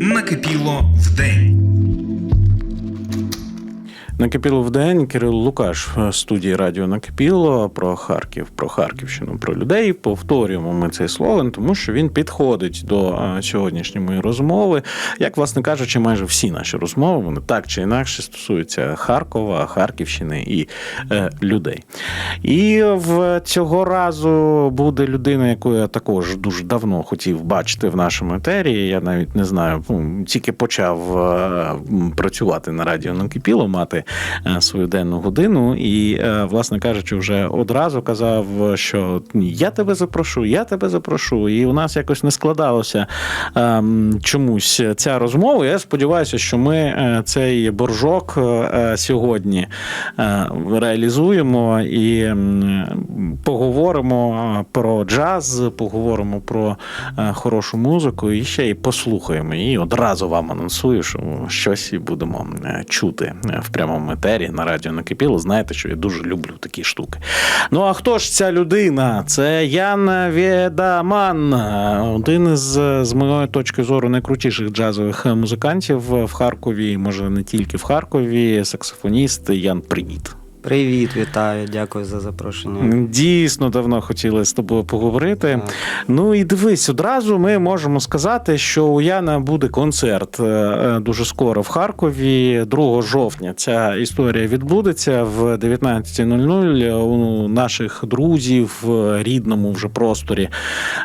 Накипіло в день. Накипіло в день Кирило Лукаш студії Радіо Накипіло про Харків, про Харківщину, про людей. Повторюємо ми цей слоган, тому що він підходить до е, сьогоднішньої розмови. Як, власне кажучи, майже всі наші розмови вони так чи інакше стосуються Харкова, Харківщини і е, людей. І в цього разу буде людина, яку я також дуже давно хотів бачити в нашому етері. Я навіть не знаю, ну, тільки почав е, працювати на радіо Накипіло, мати свою денну годину. І, е, власне кажучи, вже одразу казав, що я тебе запрошу, я тебе запрошу. І у нас якось не складалося ем, чомусь ця розмова. Я сподіваюся, що ми е, цей боржок е, сьогодні е, реалізуємо і поговоримо е, про джаз, поговоримо про е, хорошу музику і ще й послухаємо. І одразу вам анонсую, що щось і будемо е, чути е, в прямому етері на радіо Накипіло. Знаєте, що я дуже люблю такі штуки. Ну а хто ж ця людина? Це Ян Відаман, один із, з моєї точки зору, найкрутіших джазових музикантів в Харкові, може не тільки в Харкові, саксофоніст Ян Привіт. Привіт, вітаю, дякую за запрошення. Дійсно давно хотіли з тобою поговорити. Так. Ну і дивись, одразу ми можемо сказати, що у Яна буде концерт е, е, дуже скоро в Харкові. 2 жовтня ця історія відбудеться в 19.00 у наших друзів в рідному вже просторі е,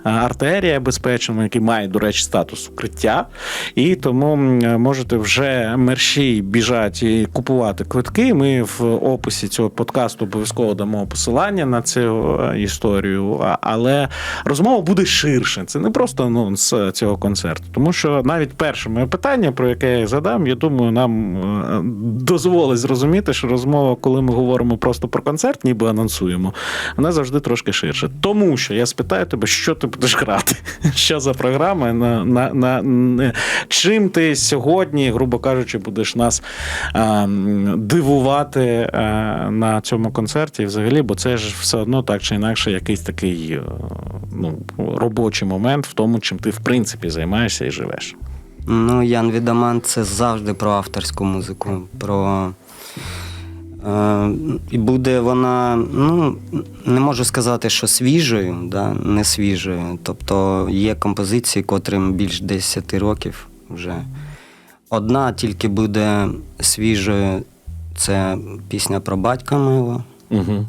артерія безпечному, який має, до речі, статус укриття. І тому можете вже мерщій біжати і купувати квитки. Ми в описі цього подкасту обов'язково дамо посилання на цю е, історію. Але розмова буде ширше. Це не просто анонс е, цього концерту. Тому що навіть перше моє питання, про яке я задам, я думаю, нам е, дозволить зрозуміти, що розмова, коли ми говоримо просто про концерт, ніби анонсуємо, вона завжди трошки ширше. Тому що я спитаю тебе, що ти будеш грати, що за програма, на, на, на, на чим ти сьогодні, грубо кажучи, будеш нас а, дивувати на цьому концерті взагалі, бо це ж все одно так чи інакше якийсь такий е, ну, робочий момент в тому, чим ти в принципі займаєшся і живеш. Ну, Ян Відаман це завжди про авторську музику. Про... Е, і буде вона, ну, не можу сказати, що свіжою, да, не свіжою. Тобто є композиції, котрим більш 10 років вже. Одна тільки буде свіжою, це пісня про батька мого. Угу.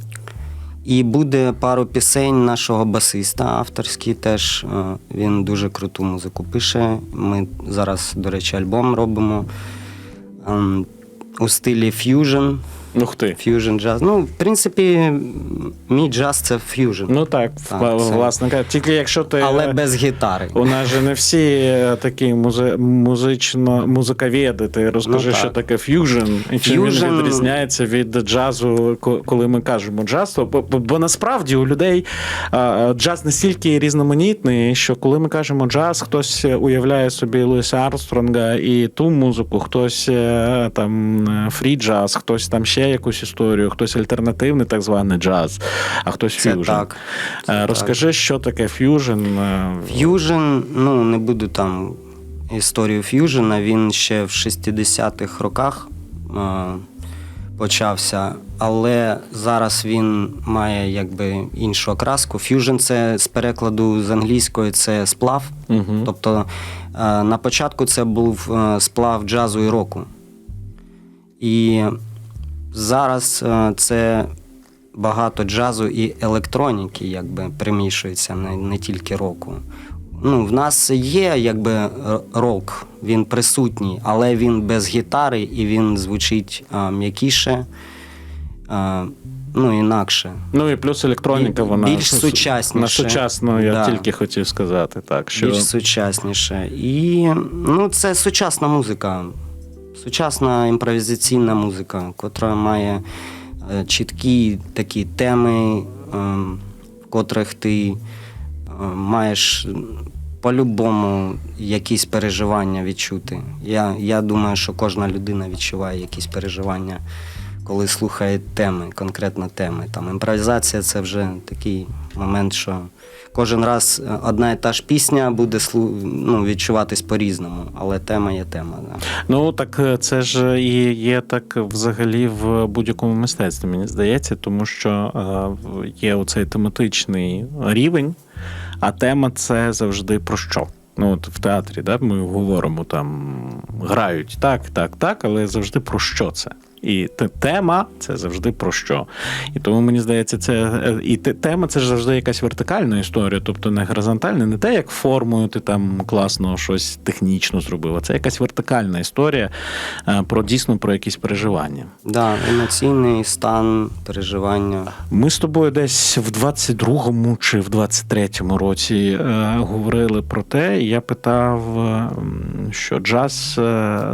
І буде пару пісень нашого басиста авторський теж. е, Він дуже круту музику пише. Ми зараз, до речі, альбом робимо ем, у стилі ф'южн. Ух ти. Ф'южн джаз. Ну, в принципі, мій джаз це ф'южн. Ну так, Так, власне кажучи, тільки якщо ти. але без гітари. У нас же не всі е, такі музи... музично музиковеди. Ти розкажи, Ну, так. що таке ф'южн, і чим він відрізняється від джазу, коли ми кажемо джаз. Бо, бо, бо насправді у людей джаз настільки різноманітний, що коли ми кажемо джаз, хтось уявляє собі Луїса Армстронга і ту музику, хтось е, там фрі джаз, хтось там ще якусь історію, хтось альтернативний так званий джаз, а хтось Це ф'южн. так. Е, Розкажи, що таке ф'южн. е, Ф'южн, ну не буду там історію ф'южена, він ще в 60-х роках е, почався, але зараз він має якби іншу окраску. Ф'южн це з перекладу з англійської це сплав. Мгм. Тобто на початку це був сплав джазу і року. І зараз е, це багато джазу і електроніки, якби примішується, не, не тільки року. Ну, в нас є якби рок, він присутній, але він без гітари і він звучить а, м'якіше, а, ну, інакше. Ну і плюс електроніка, Біль- вона більш на сучасну, я Да. тільки хотів сказати. Так, що Більш сучасніше. І ну, це сучасна музика, сучасна імпровізаційна музика, котра має е, чіткі такі теми, е, в котрих ти е, маєш по-любому якісь переживання відчути. Я, я думаю, що кожна людина відчуває якісь переживання, коли слухає теми, конкретно теми. Там імпровізація це вже такий момент, що кожен раз е, одна і та ж пісня буде ну, відчуватись по-різному, але тема є тема. Да. Ну так е, це ж і є так взагалі в будь-якому мистецтві, мені здається, тому що е, є оцей тематичний рівень, а тема це завжди про що. Ну, от в театрі, да, ми говоримо там, грають так, так, так, але завжди про що це. І тема це завжди про що. І тому мені здається, це е, і тема це ж завжди якась вертикальна історія, тобто не горизонтальна, не те, як формою ти там класно щось технічно зробив, а це якась вертикальна історія е, про дійсно про якісь переживання. Да, емоційний стан, переживання. Ми з тобою десь в 22-му чи в 23-му році е, говорили про те, і я питав, що джаз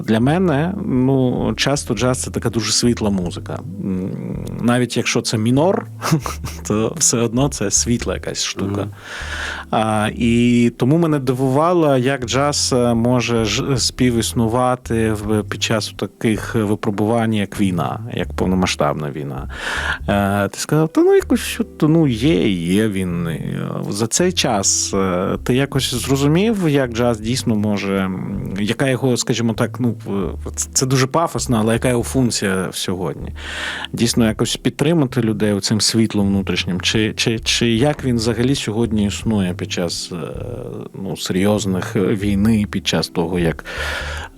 для мене, ну часто джаз це така дуже світла музика. Навіть якщо це мінор, то все одно це світла якась штука. А, і тому мене дивувало, як джаз е, може співіснувати під час таких випробувань, як війна, як повномасштабна війна. Е, ти сказав, та ну якось що то ну є, є він. Е, За цей час е, ти якось зрозумів, як джаз дійсно може, яка його, скажімо так, ну це дуже пафосно, але яка його функція сьогодні? Дійсно, якось підтримати людей цим світлом внутрішнім, чи, чи, чи як він взагалі сьогодні існує під час е, ну, серйозних війни, під час того, як.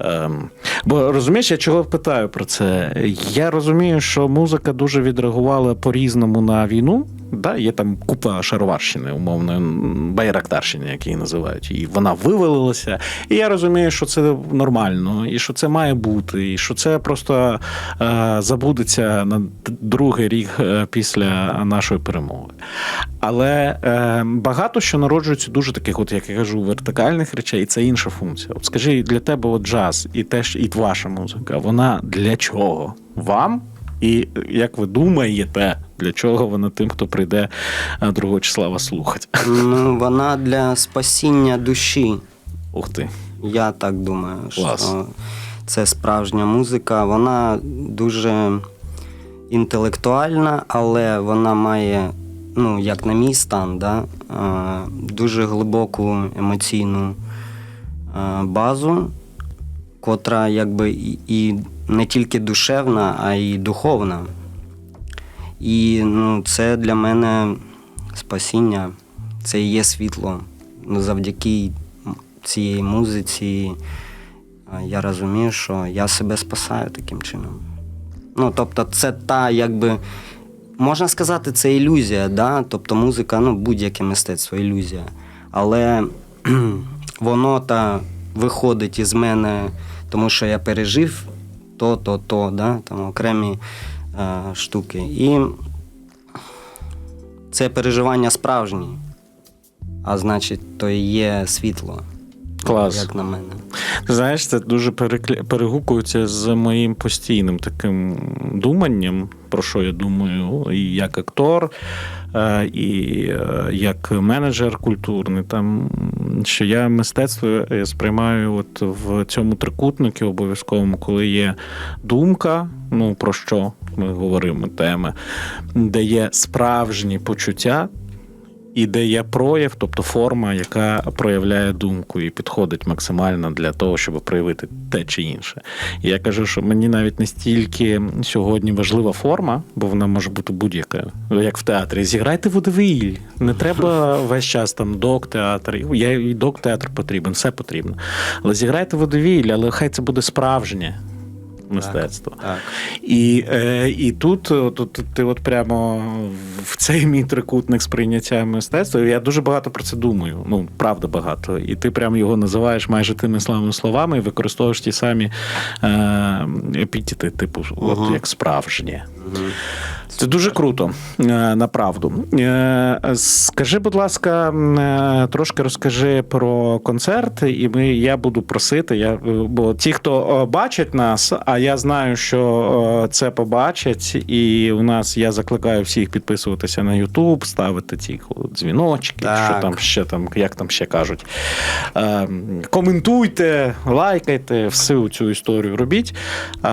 Ем, бо розумієш, я чого питаю про це? Я розумію, що музика дуже відреагувала по-різному на війну. Да, є там купа шароварщини, умовно, байрактарщини, які її називають. І вона вивалилася. І я розумію, що це нормально, і що це має бути, і що це просто е, забудеться на другий рік е, після нашої перемоги. Але е, багато що народжується дуже таких, от як я кажу, вертикальних речей, і це інша функція. От скажи, для тебе от джаз і теж і ваша музика, вона для чого? Вам? І як ви думаєте, для чого вона тим, хто прийде е, 2 числа вас слухати? Ну, вона для спасіння душі. Ух ти. Я так думаю, Клас. що це справжня музика. Вона дуже інтелектуальна, але вона має, ну, як на мій стан, да, е, дуже глибоку емоційну е, базу, котра якби і- не тільки душевна, а й духовна. І ну, це для мене спасіння, це і є світло. Ну, завдяки цієї музиці я розумію, що я себе спасаю таким чином. Ну, тобто, це та, якби. Можна сказати, це ілюзія, да? тобто музика, ну, будь-яке мистецтво ілюзія. Але воно та виходить із мене, тому що я пережив то, то, то, да? там окремі е, штуки. І це переживання справжні, а значить, то і є світло. Клас. Як на мене. Знаєш, це дуже перегукується з моїм постійним таким думанням, про що я думаю, і як актор, і е, як менеджер культурний. Там що я мистецтво я сприймаю от в цьому трикутнику обов'язковому, коли є думка, ну про що ми говоримо, теми, де є справжні почуття. І де є прояв, тобто форма, яка проявляє думку і підходить максимально для того, щоб проявити те чи інше. І я кажу, що мені навіть не стільки сьогодні важлива форма, бо вона може бути будь-яка, як в театрі. Зіграйте водовіль. Не треба весь час там док-театр. Я і док-театр потрібен, все потрібно. Але зіграйте водовіль, але хай це буде справжнє мистецтво. Так. І, е, і тут, от, тут ти от прямо в цей мій трикутник сприйняття мистецтва. Я дуже багато про це думаю. Ну, правда, багато. І ти прямо його називаєш майже тими самими словами і використовуєш ті самі е, епітети, типу, от як справжнє. Це дуже круто, е, направду. Е, Скажи, будь ласка, е, трошки розкажи про концерт, і ми, я буду просити. Я, бо ті, хто бачить нас, а я знаю, що це побачать, і у нас я закликаю всіх підписуватися на YouTube, ставити ті дзвіночки, Так. що там ще там, як там ще кажуть. Коментуйте, лайкайте, всю цю історію робіть, а,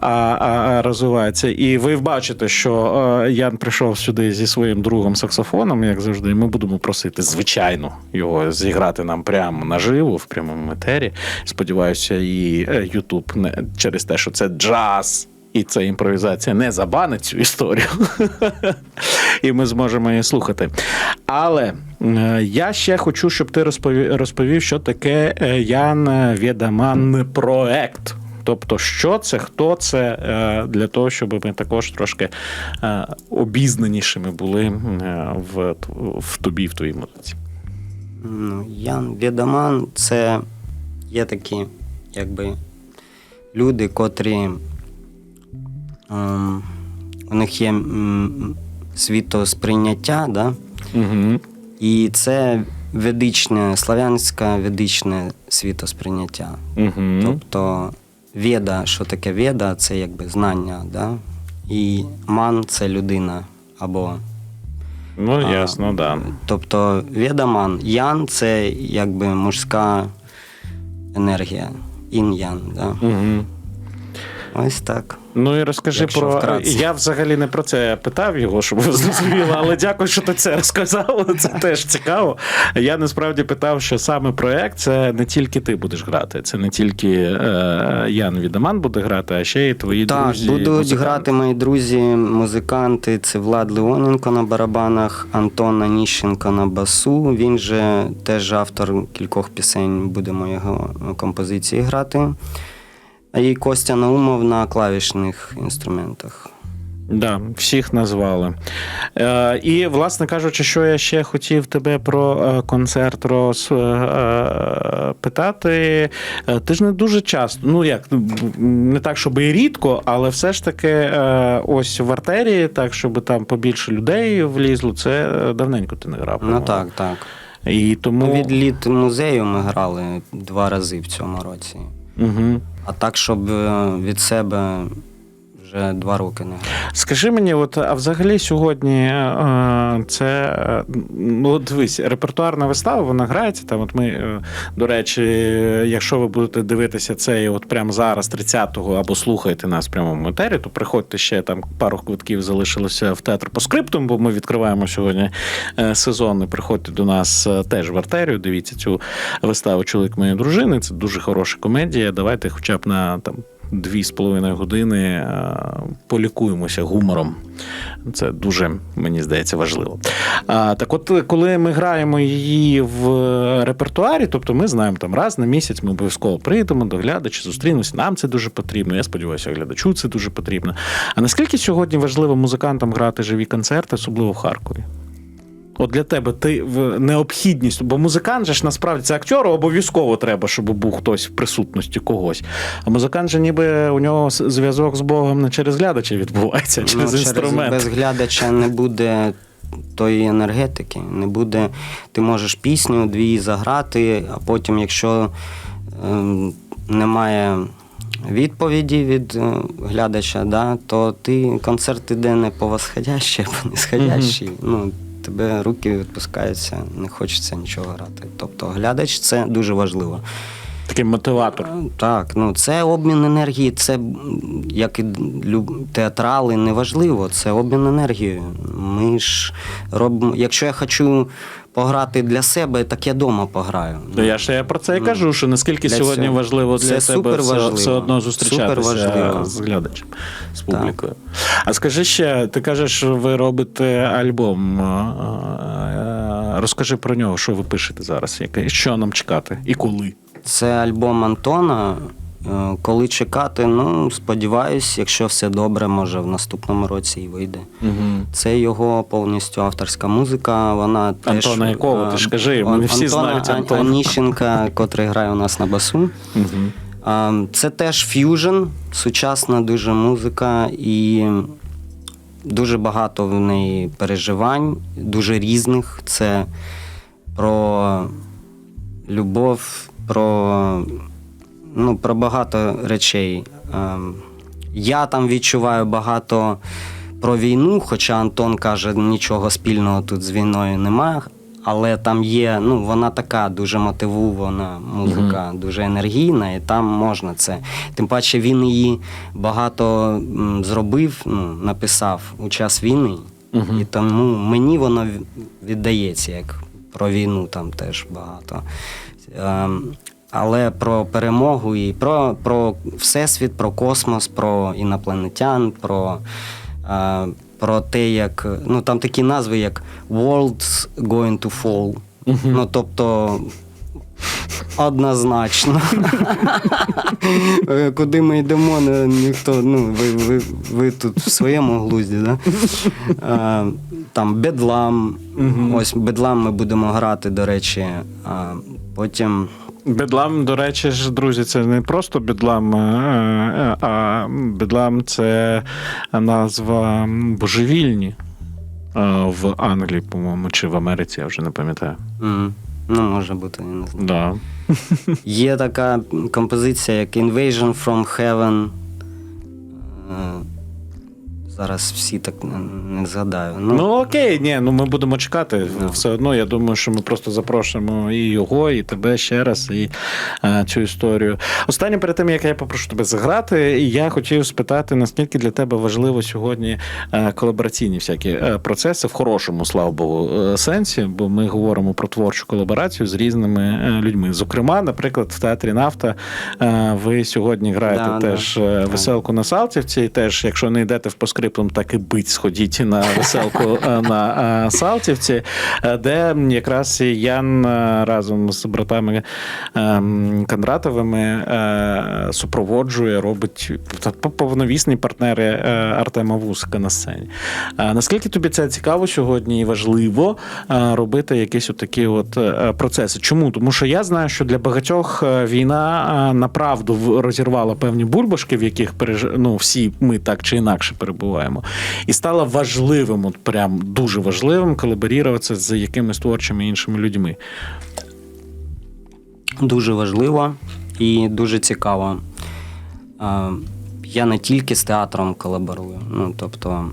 а, а розвивається. І ви бачите, що е, Ян прийшов сюди зі своїм другом саксофоном, як завжди. і Ми будемо просити, звичайно, його зіграти нам прямо наживо, в прямому етері. Сподіваюся, і е, Ютуб не через те, що це джаз. І ця імпровізація не забанить цю історію, і ми зможемо її слухати. Але е, я ще хочу, щоб ти розповів, розповів що таке е, Ян Відаман проект. Тобто, що це, хто це, е, для того, щоб ми також трошки е, обізнанішими були е, в, в тобі, в твоїй музиці. Ну, Ян Відаман це є такі, якби люди, котрі ем, у них є м, світосприйняття, да? Угу. і це ведичне, славянське ведичне світосприйняття. Угу. Тобто веда, що таке веда, це якби знання, да? і ман це людина або Ну, ясно, так. Да. Тобто ведаман, ян це якби мужська енергія. ін-ян. Да? Угу. Ось так. Ну і розкажи Якщо про. вкратце. Я взагалі не про це питав його, щоб ви зрозуміли, але дякую, що ти це розказав. Це теж цікаво. Я насправді питав, що саме проект це не тільки ти будеш грати, це не тільки е, Ян Відаман буде грати, а ще й твої Так, друзі. будуть музиканти. грати мої друзі, музиканти. Це Влад Леоненко на барабанах, Антон Аніщенко на басу. Він же теж автор кількох пісень, будемо його композиції грати. А і Костя Наумов на клавішних інструментах. Да, всіх назвали. Е, і, власне кажучи, що я ще хотів тебе про е, концерт розпитати. Е, ти ж не дуже часто, ну як, не так, щоб і рідко, але все ж таки, е, ось в артерії, так, щоб там побільше людей влізло, це е, давненько ти не грав. Ну так, так. І тому. Ну, від літ музею ми грали два рази в цьому році. Угу. А так, щоб е, від себе вже два роки не. Скажи мені, от а взагалі сьогодні е, це е, ну дивись, репертуарна вистава, вона грається. Там, от ми, до речі, якщо ви будете дивитися це от прямо зараз, 30-го, або слухаєте нас в прямому етері, то приходьте ще там пару квитків залишилося в театр по скриптум, бо ми відкриваємо сьогодні сезон. І приходьте до нас теж в артерію. Дивіться цю виставу Чоловік моєї дружини. Це дуже хороша комедія. Давайте, хоча б на там. Дві з половиною години е, полікуємося гумором. Це дуже, мені здається, важливо. А, так от, коли ми граємо її в репертуарі, тобто ми знаємо, там раз на місяць ми обов'язково прийдемо до глядача, зустрінемося. Нам це дуже потрібно. Я сподіваюся, глядачу це дуже потрібно. А наскільки сьогодні важливо музикантам грати живі концерти, особливо в Харкові? От для тебе ти в необхідність, бо музикант же ж насправді це актеру обов'язково треба, щоб був хтось в присутності когось. А музикант же ніби у нього зв'язок з Богом не через глядача відбувається, а через Ну, інструмент. без глядача не буде тої енергетики, не буде. Ти можеш пісню дві заграти, а потім, якщо ем, немає відповіді від е, глядача, да, то ти концерт іде не по восходящій, а по нисходящій. Ну, тебе руки відпускаються, не хочеться нічого грати. Тобто глядач це дуже важливо. Такий мотиватор. Так, ну це обмін енергії, це як і театрали, неважливо, це обмін енергією. Ми ж робимо. Якщо я хочу пограти для себе, так я вдома пограю. То я ж я про це і Ну, кажу, що наскільки для сьогодні цього. важливо для Це супер все, все одно зустрічатися з глядачем, з публікою. А скажи ще, ти кажеш, ви робите альбом. Розкажи про нього, що ви пишете зараз, яке- що нам чекати і коли. Це альбом Антона. Е, Коли чекати, ну сподіваюсь, якщо все добре, може в наступному році і вийде. Угу. Це його повністю авторська музика. Вона теж, Антона якого? Ти ж е, кажи, ми всі знають Ан- Антона. Аніщенка, котрий грає у нас на басу. Угу. Це теж ф'южн, сучасна дуже музика, і дуже багато в неї переживань, дуже різних. Це про любов, про, ну, про багато речей. Ем, Я там відчуваю багато про війну, хоча Антон каже, нічого спільного тут з війною немає. Але там є, ну вона така дуже мотивована музика, дуже енергійна, і там можна це. Тим паче він її багато зробив, ну, написав у час війни. І тому мені воно віддається, як про війну там теж багато. Але про перемогу і про, про всесвіт, про космос, про інопланетян, про, е, про те, як. Ну там такі назви, як World's Going to Fall. Ну, тобто. Однозначно. Куди ми йдемо, ніхто, ну, ви, ви, ви тут в своєму глузді, да? Е, Там Бедлам. Ось Бедлам ми будемо грати, до речі. А Потім. Бедлам, до речі, ж, друзі, це не просто бедлам, е, е, а бедлам це назва божевільні е, в Англії, по-моєму, чи в Америці, я вже не пам'ятаю. м, Ну, може бути, я не знаю. Да. Є така композиція, як Invasion from Heaven. Зараз всі так не, згадаю. Ну, Ну окей, ні, ну ми будемо чекати. Ну. Все одно, я думаю, що ми просто запрошуємо і його, і тебе ще раз, і е, цю історію. Останнє перед тим, як я попрошу тебе заграти, я хотів спитати, наскільки для тебе важливо сьогодні е, колабораційні всякі е, процеси в хорошому, слава Богу, сенсі, бо ми говоримо про творчу колаборацію з різними людьми. Зокрема, наприклад, в театрі Нафта ви сьогодні граєте Да, да. теж е, веселку на Салтівці. І теж, якщо не йдете в поскриптум, так і бить, сходіть на веселку е, на е, Салтівці, е, де якраз Ян разом з братами ем, Кондратовими супроводжує, робить повновісні партнери Артема Вусика на сцені. Наскільки тобі це цікаво сьогодні і важливо робити якісь отакі от процеси? Чому? Тому що я знаю, що для багатьох війна направду розірвала певні бульбашки, в яких ну, всі ми так чи інакше перебуваємо, і стала важливим, от прям дуже важливим колаборіруватися з якимись творчими іншими людьми. Дуже важливо і дуже цікаво. Я не тільки з театром колаборую. Ну, тобто,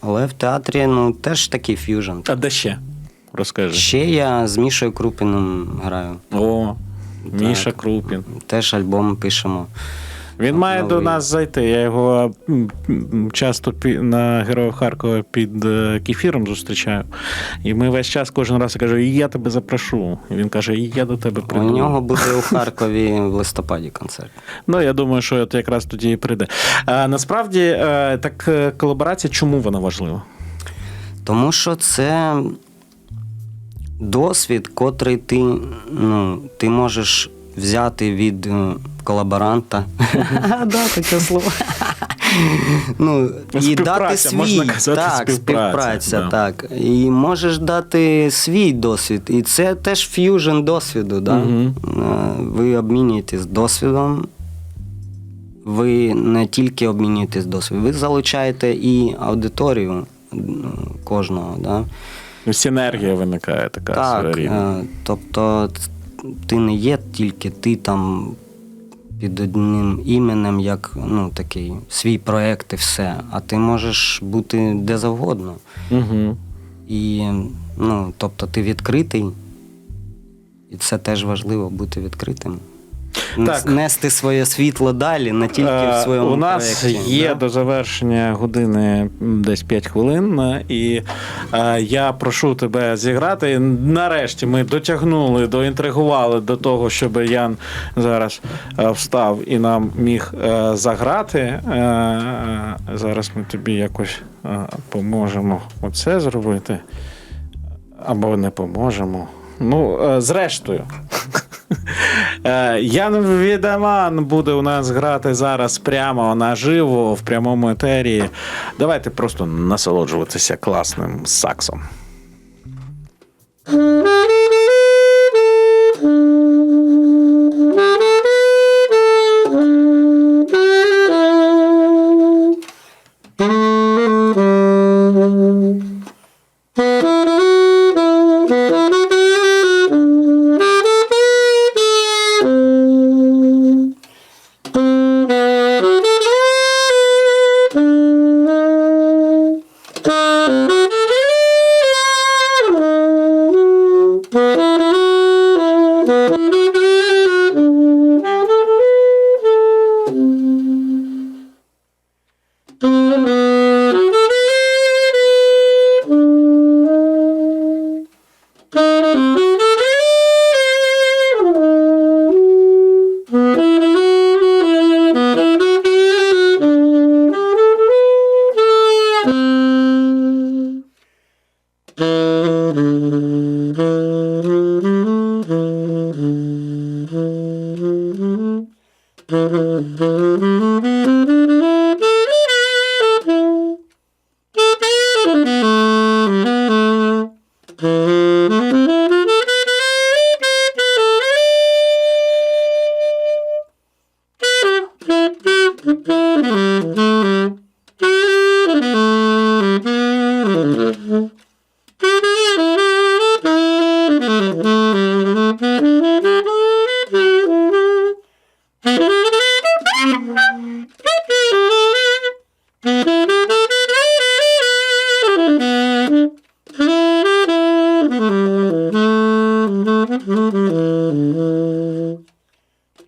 але в театрі ну, теж такий ф'южн. А де ще? Розкажи. Ще я з Мішою Крупіним граю. О, Міша Крупін. Теж альбом пишемо. Він має до нас зайти. Я його часто на Героїв Харкова під е, кефіром зустрічаю. І ми весь час кожен раз я кажу, я тебе запрошу. І він каже, я до тебе У нього буде у Харкові в листопаді концерт. Ну, я думаю, що от якраз тоді і прийде. А, насправді, е, так е, колаборація, чому вона важлива? Тому що це досвід, котрий ти, ну, ти можеш взяти від е, колаборанта. Да, таке слово. Ну, і дати свій. можна казати, так, співпраця, співпраця, да. так. І можеш дати свій досвід. І це теж ф'южн досвіду. Да? Е, Ви обмінюєтесь досвідом. Ви не тільки обмінюєтесь досвідом, ви залучаєте і аудиторію кожного. Да? Синергія виникає така Так, е, тобто ти не є тільки ти там під одним іменем, як ну, такий свій проект і все, а ти можеш бути де завгодно. Угу. І ну, тобто ти відкритий, і це теж важливо бути відкритим. Так. Нести своє світло далі, не тільки в Е, своєму У нас проєкті. є да? до завершення години десь 5 хвилин, е, і е, я прошу тебе зіграти. Нарешті ми дотягнули, доінтригували до того, щоб Ян зараз встав і нам міг заграти. Зараз ми тобі якось поможемо оце зробити. Або не поможемо. Ну, е, зрештою. Е, Ян Відаман буде у нас грати зараз прямо наживо в прямому етері. Давайте просто насолоджуватися класним саксом. Mm-hmm.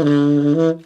Клас,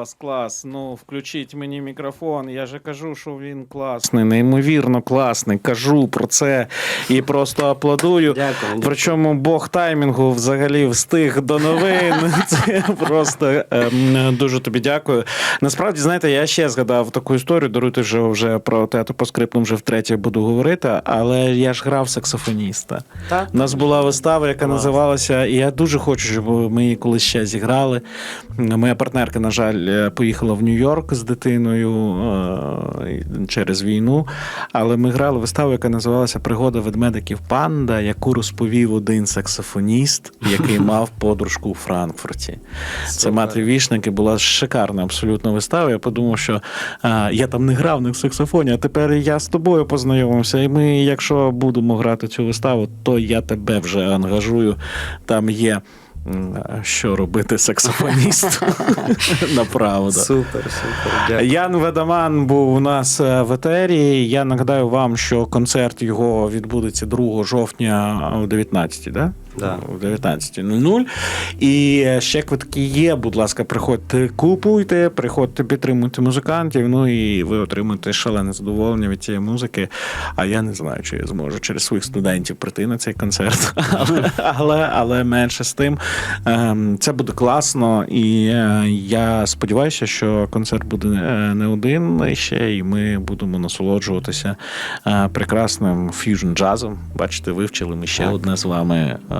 клас, клас. Ну, включіть мені мікрофон. Я же кажу, що він класний, неймовірно класний. Кажу про це і просто аплодую. Дякую. Причому Бог таймінгу взагалі встиг до новин. Це просто ем, дуже тобі дякую. Насправді, знаєте, я ще згадав таку історію. Даруйте вже вже про театр по скрипнам вже втретє буду говорити, але я ж грав саксофоніста. Так. У нас була вистава, яка називалася, і я дуже хочу, щоб ми її колись ще зіграли. Моя партнерка, на жаль, поїхала в Нью-Йорк з дитиною е, через війну. Але ми грали виставу, яка називалася Пригода ведмедиків панда, яку розповів один саксофоніст, який мав подружку у Франкфурті. Це Матвій Вішник, і була шикарна абсолютно вистава. Я подумав, що е, я там не грав на саксофоні, а тепер я з тобою познайомився. І ми, якщо будемо грати цю виставу, то я тебе вже ангажую. Там є. М, Що робити саксофоністу? Направда. Супер, супер. Дякую. Ян Ведаман був у нас е, в етері. Я нагадаю вам, що концерт його відбудеться 2 жовтня о 19, да? Да. О 19.00. І ще квитки є. Будь ласка, приходьте, купуйте, приходьте, підтримуйте музикантів. Ну і ви отримаєте шалене задоволення від цієї музики. А я не знаю, чи я зможу через своїх студентів прийти на цей концерт. Але, але, але менше з тим. ем, Це буде класно, і е, я сподіваюся, що концерт буде е, не один ще, і ми будемо насолоджуватися е, прекрасним фьюжн джазом. Бачите, вивчили ми ще Так. одне з вами е,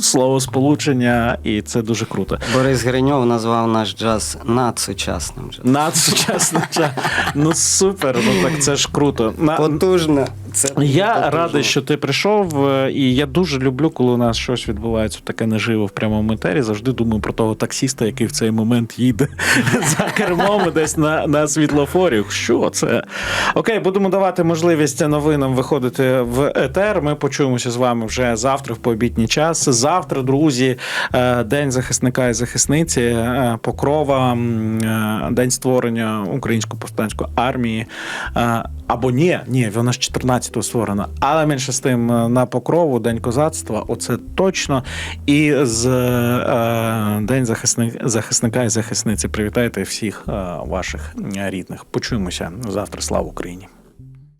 словосполучення, і це дуже круто. Борис Гриньов назвав наш джаз надсучасним джазом. Надсучасний час. Ну супер, ну так це ж круто. Потужно. Це Я радий, що ти прийшов, е, і я дуже люблю, коли у нас щось відбувається таке наживо в прямому етері. Завжди думаю про того таксіста, який в цей момент їде за кермом десь на, на світлофорі. Що це? Окей, будемо давати можливість новинам виходити в етер. Ми почуємося з вами вже завтра, в пообідній час. Завтра, друзі, е, День захисника і захисниці, е, Покрова, День створення української повстанської армії. Або ні, ні, вона ж 14-го створена. Але менше з тим е, на покрову, День козацтва, оце точно. І з е, День захисника, захисника і захисниці. Привітайте всіх е, ваших рідних. Почуємося завтра. Слава Україні!